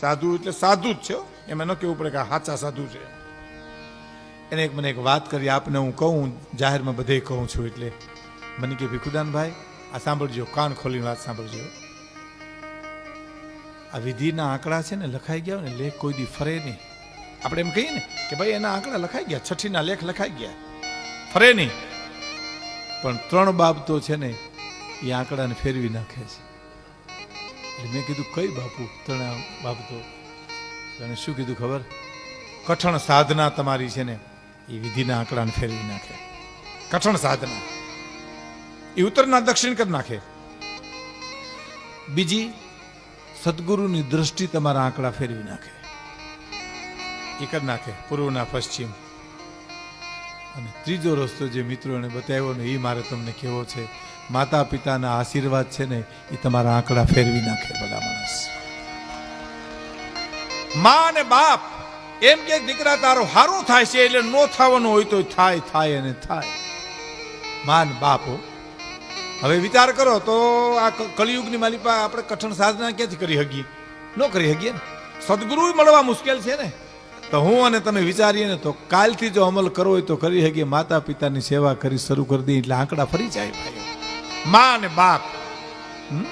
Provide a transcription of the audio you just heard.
સાધુ એટલે સાધુ જ છે. એમાં ન કહેવું પડે કે સાચા સાધુ છે. એને એક મને એક વાત કરી, આપને હું કહું જાહેરમાં બધે કહું છું એટલે. મને કે ભીખુદાનભાઈ આ સાંભળજો, કાન ખોલીને વાત સાંભળજો. આ વિધિના આંકડા છે ને લખાઈ ગયા ને, લેખ કોઈ દી ફરે નહીં. આપણે એમ કહીએ ને કે ભાઈ એના આંકડા લખાઈ ગયા, છઠ્ઠીના લેખ લખાઈ ગયા. ફરે નહીં. પણ ત્રણ બાબતો છે ને, એ આંકડાને ફેરવી નાખે છે. એટલે મેં કીધું, કઈ બાપુ? ત્રણ બાબતો તને શું કીધું ખબર? કઠણ સાધના તમારી છે ને, એ વિધિના આંકડાને ફેરવી નાખે. કઠણ સાધના. એ ઉત્તરના દક્ષિણ કરી નાખે. બીજી, સદગુરુની દ્રષ્ટિ તમારા આંકડા ફેરવી નાખે. એ કરી નાખે, પૂર્વના પશ્ચિમ. અને ત્રીજો રસ્તો જે મિત્રો બતાવ્યો ને એ મારે તમને કહેવો છે માતા પિતાના આશીર્વાદ છે ને એ તમારા આંકડા ફેરવી નાખે બધા માણસ. મા અને બાપ, એમ કે દીકરા, તારો હારું થાય છે એટલે નો થવાનું હોય તો થાય થાય અને થાય. મા અને બાપ હવે વિચાર કરો તો આ કલિયુગની માલિપા આપણે કઠણ સાધના ક્યાંથી કરી શકીએ? ન કરી શકીએ ને? સદગુરુ મળવા મુશ્કેલ છે ને? તો હું અને તમે વિચારીએ ને તો કાલથી જો અમલ કરવો હોય તો કરી શકીએ. માતા પિતાની સેવા કરી શરૂ કરી દઈએ એટલે આંકડા ફરી જાય ભાઈ. મા અને બાપ. હમ?